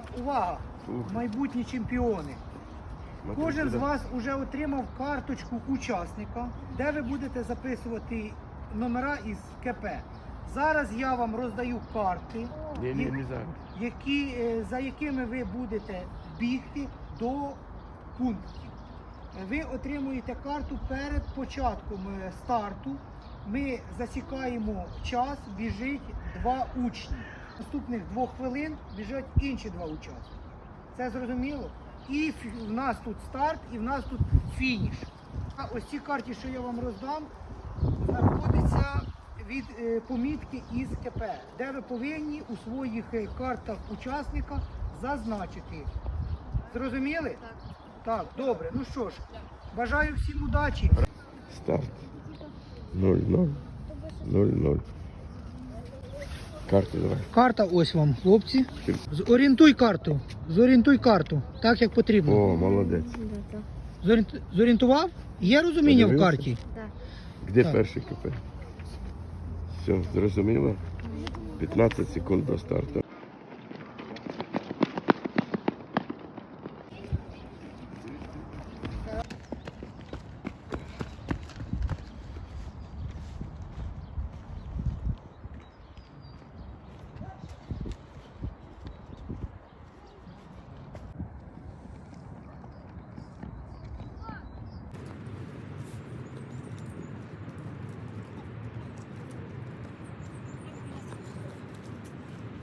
Так, увага! Майбутні чемпіони. Кожен з вас вже отримав карточку учасника, де ви будете записувати номера із КП. Зараз я вам роздаю карти, Ні, ні, не зараз. які, е, за якими ви будете бігти до пунктів. Е, Ви отримуєте карту перед початком е, старту. Ми засікаємо час, біжить два учні. Наступних двох хвилин біжать інші два учасники. Це зрозуміло? І в нас тут старт, і в нас тут фініш. А ось ці карті, що я вам роздам, знаходяться від е, помітки із КП, де ви повинні у своїх е, картах учасника зазначити. Зрозуміли? Так. Так, добре. Ну що ж, бажаю всім удачі. Старт. 0-0. 0-0. Карту давай. Карта ось вам, хлопці. Зорієнтуй карту. Зорієнтуй карту, так як потрібно. О, молодець. Да, Зорієнтував? Є розуміння в Подивився? карті? Так. Де Так. перший КП? Все, зрозуміло? 15 секунд до старту.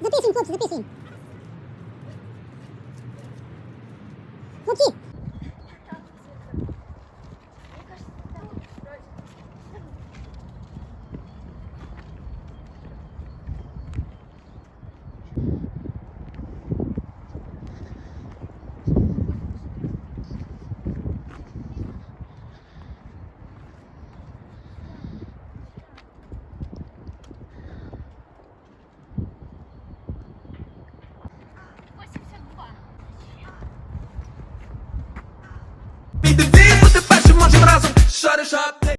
Записуємо, хлопці, записуємо. Хлопці, Підійди, бути Shut it up.